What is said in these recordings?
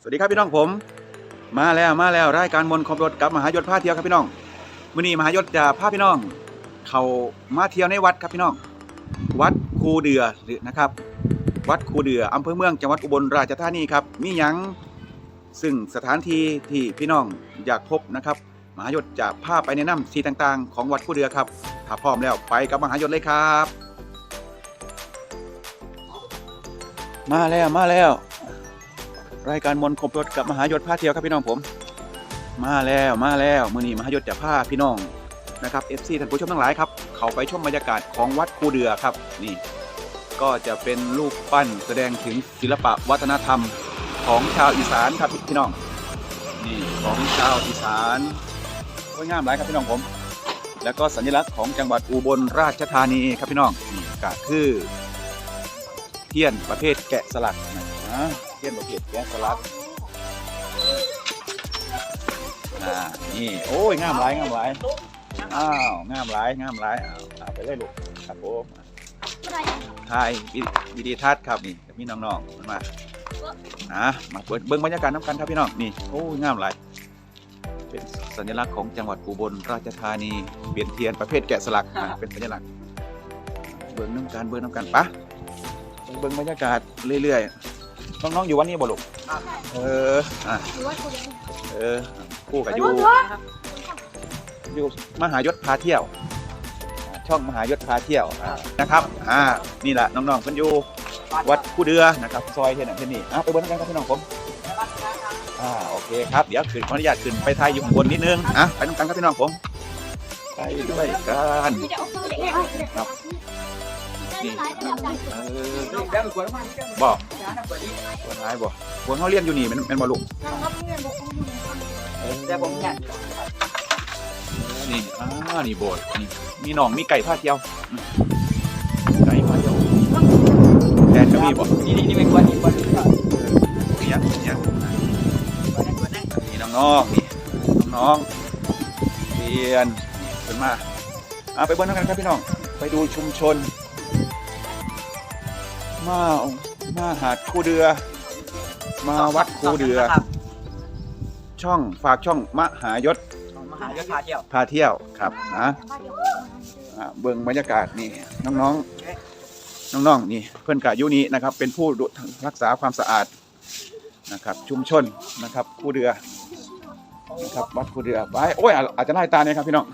สวัสดีครับพี่น้องผม มาแล้วมาแล้วรายการมนขอบรถกับมหายศพาเที่ยวครับพี่น้องมื้อนี้มหายศจะพาพี่น้อง เขามาเที่ยวในวัดครับพี่น้อง วัดคูเดือหรือนะครับ วัดคูเดืออำเภอเมืองจังหวัดอุบลราชธานีครับมีหยังซึ่งสถานที่ที่พี่น้องอยากพบนะครับมหายศจะพาไปแนะนำที่ต่างๆ ของวัดคูเดือครับถ้าพร้อมแล้วไปกับมหายศเลยครับ มาแล้วมาแล้ว รายการมนครบรถกับมหายศพาเที่ยวครับพี่น้องผม มาแล้วมาแล้วมื้อนี้มหายศจะพาพี่น้องนะครับ FC ท่านผู้ชมทั้งหลายครับเขาไปชมบรรยากาศของวัดคูเดือครับนี่ ก็จะเป็นรูปปั้นแสดงถึงศิลปะวัฒนธรรมของชาวอีสานครับพี่น้องนี่ของชาวอีสานสวยงามหลายครับพี่น้องผม แล้วก็สัญลักษณ์ของจังหวัดอุบลราชธานีครับพี่น้องนี่ก็คือเทียนประเภทแกะสลักนะ เทียนประเภทแกะสลักอ่านี่โอ้ยงามหลายงามหลายอ้าวงามหลายงามหลายอ้าวเอาไปเลยลูกครับผมถ่ายวิวิดีทัศน์ครับนี่กับพี่น้องๆมานะมาเปิดเบิ้งบรรยากาศน้ำกันครับพี่น้องนี่โอ้ยงามหลายเป็นสัญลักษณ์ของจังหวัดอุบลราชธานีเปลี่ยนเทียนประเภทแกะสลักอะเป็นสัญลักษณ์เบิ้งน้ำกันเบิ้งน้ำกันปะไปเบิ่งบรรยากาศเรื่อยๆ น้องๆอยู่วันนี้บ่ลูกเอออะเออคู่กับยูอยู่มหายศพาเที่ยว ช่องมหายศพาเที่ยวนะครับ อ่า นี่แหละน้องๆเพิ่นอยู่วัดผู้เดือนะครับ ซอยเท่านั้นเท่านี้อะไปเบิ่งกันครับพี่น้องผมอ่าโอเคครับเดี๋ยวขึ้นขออนุญาตขึ้นไปถ่ายอยู่ข้างบนนิดนึงอะไปน้ำกันครับพี่น้องผมไปด้วยกันครับ นี่เออบอกคนร้ายบอกคนเขาเรียนอยู่นี่แมันแมันบ่ลูกแต่ผมอยากนี่อ่านี่โบสถ์นี่มีหนองมีไก่ท่าเที่ยวอืมไก่ท่าเที่ยวแทนก็มีบ่นี่นี่เป็นคนอีกคนนึงก่อนเนี่ยเนี่ยนี่น้องๆนี่น้องๆเรียนขึ้นมาอ่าไปเบิ้ลกันครับพี่น้อง ไปดูชุมชน มามาหาดคูเดือ มาวัดคูเดือช่องฝากช่องมหายศมหายศพาเที่ยวพาเที่ยวครับนะอ่าเบิ่งบรรยากาศนี่น้องๆ น้องๆนี่เพื่อนกายุนี้นะครับ เป็นผู้ดูรักษาความสะอาดนะครับ ชุมชนนะครับคูเดือนะครับวัดคูเดือไปโอ้ยอาอาจจะไล่ตาเนี่ยครับพี่น้อง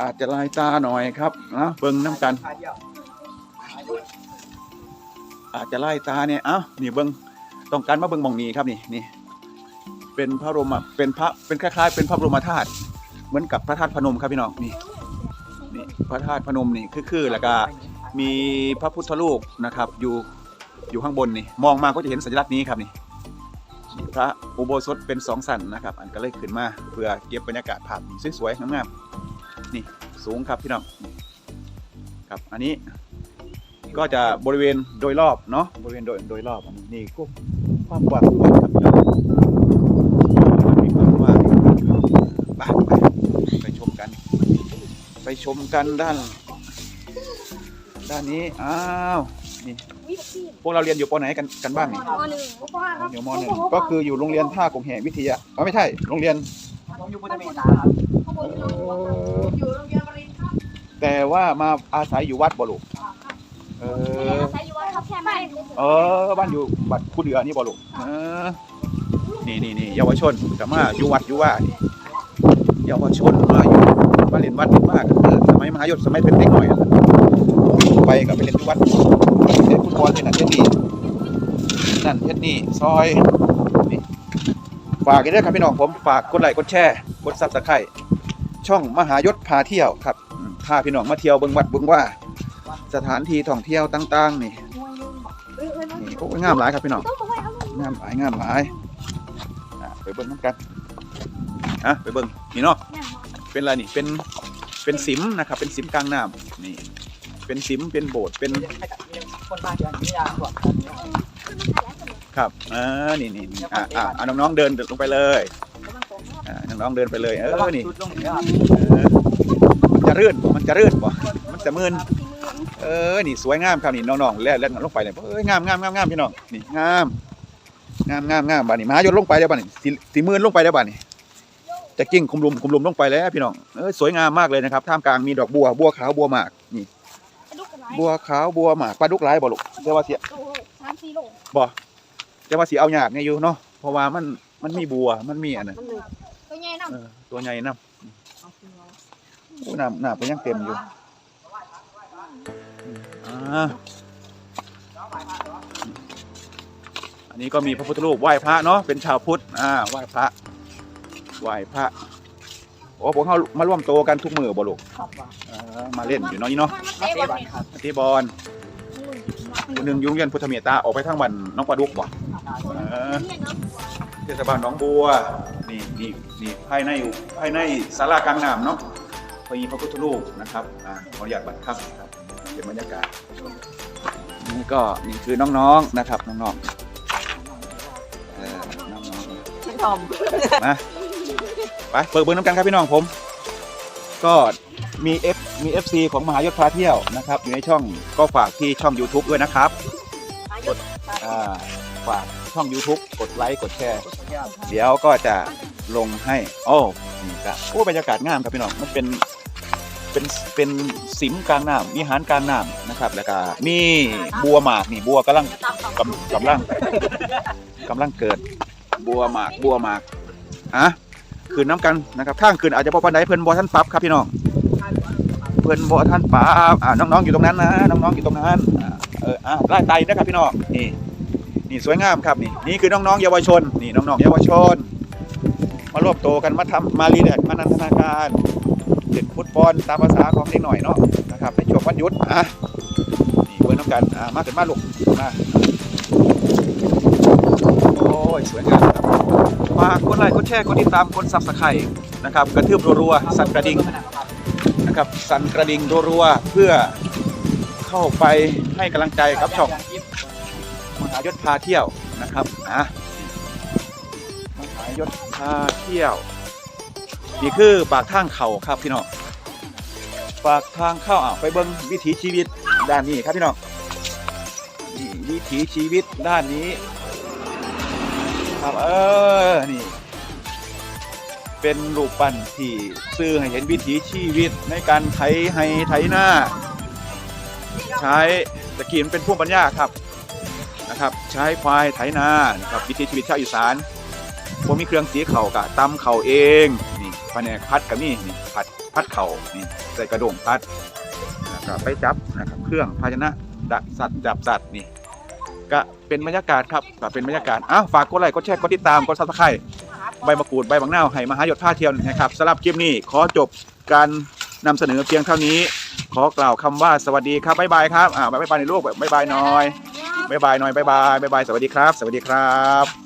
อาจจะไล่ตาหน่อยครับนะเบิ่งน้ำกัน พาเที่ยว อาจจะไล่ตาเนี่ยเอ้านี่เบิ้งต้องการมาเบิ้งมองนี้ครับนี่นี่เป็นพระรมเป็นพระเป็นคล้ายๆ เป็นพระบรมธาตุเหมือนกับพระธาตุพนมครับพี่น้องนี่นี่พระธาตุพนมนี่คือคือแล้วก็มีพระพุทธรูปนะครับอยู่อยู่ข้างบนนี่มองมาก็จะเห็นสัญลักษณ์นี้ครับนี่พระอุโบสถเป็นสองสันนะครับ อันก็เลยขึ้นมาเพื่อเก็บบรรยากาศภาพสวยๆงามๆนี่สูงครับพี่น้องครับอันนี้ ก็จะบริเวณโดยรอบเนาะบริเวณโดยโดยรอบนี่ก็ความกว้างขวัดครับพี่น้องมีความกว้างไปไปไปชมกัน ไปชมกันด้าน ด้านนี้อ้าวนี่พวกเราเรียนอยู่ปไหนกันกันบ้างนี่มหนึ่งปห้าครับอยู่มหนึ่งก็คืออยู่โรงเรียนท่ากงแหวิทยาอ๋อไม่ใช่โรงเรียนผมอยู่พุทธเมตตาครับข้างบนอยู่โรงเรียนแต่ว่ามาอาศัยอยู่วัดบ่ลูก เอออาศัยอยู่วัดครับแค่ไม่เออบ้านอยู่บัดคูเดือนี่บ่ลูกเออนี่นี่นี่เยาวชนแต่มาอยู่วัดอยู่ว่านี่เยาวชนมาอยู่มาเรียนวัดมากเออสมัยมหายศสมัยเป็นเด็กหน่อยอะไปกับไปเรียนที่วัดเล่นฟุตบอลที่นั่นเทนนี่นั่นเทนนี่ซอยนี่ฝากกันด้วยครับพี่น้องผมฝากกดไลค์กดแชร์กดซับสไครต์ช่องมหายศพาเที่ยวครับพาพี่น้องมาเที่ยวเบิ่งวัดเบิ่งว่า สถานที่ท่องเที่ยวต่างๆนี่เอ้ยเอ้ยนี่โอ้ยงามหลายครับพี่น้องต้องบอกให้เอางามหลายงามหลายอะไปเบิ้งน้ำกันอะไปเบิ้งนี่เนาะเป็นอะไรนี่เป็นเป็นสิมนะครับเป็นสิมกลางน้ำนี่ เป็นสิมเป็นโบสถ์เป็นคนบ้านเดียวนี่ยาบอกครับอ่านี่นี่นี่อะอะอะน้องๆเดินลงไปเลยอ่าน้องๆเดินไปเลยเอแล้วก็อนี่ชุดลงเนี่ยครับเออมันจะรื่นบ่มันจะรื่นบ่มันจะมึน เออ นี่สวยงามครับนี่น้องๆแล้วแล้วลงไปเลยเอ้ยงามงามงามงามพี่น้องนี่งามงามงามงามบ้านนี้มหายศลงไปแล้วบ้านนี้สีสีมืนลงไปแล้วบ้านนี้จะกิ้งคุมลุมคุมลุมลงไปแล้วพี่น้องเออสวยงามมากเลยนะครับท่ามกลางมีดอกบัวบัวขาวบัวหมากนี่ลูกกันไหนบัวขาวบัวหมากปลาดุกหลายบ่ลูกแต่ว่าเสียโอ้สามสี่โลบ่แต่ว่าสิเอายากเนี่ยอยู่เนาะเพราะว่ามันมันมีบัวมันมีอันนั้นมันหนึ่งตัวใหญ่น้เออตัวใหญ่น้ำโอ้น้ำน้ำก็ยังเต็มอยู่ อ่าอันนี้ก็มีพระพุทธรูปไหว้พระเนาะเป็นชาวพุทธอ่าไหว้พระไหว้พระโอ้พวกเขามาร่วมโตกันทุกมือบ่ลูกครับว่าเออมาเล่นอยู่เนาะนี่เนาะำมาเตะเตะบบออลลเนี่ยครับที่บอลคนหนึ่งอยุ่โรงเรียนพุทธเมตตาออกไปทั้งวันน้องปลาดุกบ่เออเนี่ยเนาะเทศบาลหนองบัวนี่นี่นี่ภายในภายในศาลากลางน้ำเนาะมีพระพุทธรูปนะครับอ่าขออนุญาตบัตรครับครับ เป็นบรรยากาศนี่ก็นี่คือน้องๆนะครับ น้องๆเออน้องไม่ทอมๆมาไปเปิดเบอร์น้ำกันครับพี่น้องผม ก็มี F มี FC ของมหายศพาเที่ยวนะครับอยู่ในช่องก็ฝากที่ช่อง YouTube ด้วยนะครับอ่าฝากช่อง YouTube กดไลค์กดแชร์ เดี๋ยวก็จะลงให้ โอ้นี่ครับโอ้บรรยากาศงามครับพี่น้อง มันเป็น เป็นเป็นสิมกลางน้ำมีหารกลางน้ำนะครับ แล้วก็มีบัวหมากนี่บัวกำลังกำกำลังกำลังเกิด บัวหมากบัวหมากอะคืนน้ำกันนะครับข้างคืนอาจจะพอปันไดเพิ่นบ่ท่านปรับครับพี่น้อง เพิ่นบ่ท่านปรับอ่าน้องๆอยู่ตรงนั้นนะน้องๆอยู่ตรงนั้นอ่าเอออะไล่ไตนะครับพี่น้องนี่นี่สวยงามครับนี่นี่คือน้องๆเยาวชน นี่น้องๆเยาวชน มารวบโตวกันมาทำมารีแลกซ์มานันทนาการ เล่นฟุตบอลตามภาษาของเด็กหน่อยเนาะนะครับในช่วงวันหยุดอะนี่เพื่อนน้ำกันอะมากันมาลูกมาโอ้ยสวยงามครับฝากกดไลค์กดแชร์กดติดตามกดซับสไครต์นะครับ กระทืบรัวๆสั่นกระดิ่งนะครับสั่นกระดิ่งรัวๆเพื่อเข้าไปให้กำลังใจกับช่องมหายศพาเที่ยวนะครับอะมหายศพาเที่ยว นี่คือปากทางเขาครับพี่น้องปากทางเข้าอะไปเบิ้งวิถีชีวิตด้านนี้ครับพี่น้องนี่วิถีชีวิตด้านนี้ ครับเออนี่ เป็นรูปปั้นที่ซื่อให้เห็นวิถีชีวิตในการไถให้ไถหน้า ใช้ตะกี้มันเป็นพวกปัญญาครับนะครับ ใช้ควายไถนานะครับวิถีชีวิตชาวอีสานผมมีเครื่องสีเข่ากะตำเข่าเอง ผนกพัดกับนี่นี่พัดพัดเข่านี่ใส่กระดงพัดนะครับไปจับนะครับเครื่องภาชนะดักสัตว์จับสัตว์นี่ก็เป็นบรรยากาศครับก็เป็นบรรยากาศอ้าวฝากกดไลค์กดแชร์กดติดตามกดซับสไครต์ใบมะกรูดใบบางนาวให้มหายศท่าเทียวนะครับสำหรับคลิปนี้ขอจบการนำเสนอเพียงเท่านี้ ขอกล่าวคำว่าสวัสดีครับบ๊ายบายครับอ่าบ๊ายบายในโลกบ๊ายบายหน่อยบ๊ายบายหน่อยบ๊ายบายบ๊ายบายสวัสดีครับ สวัสดีครับ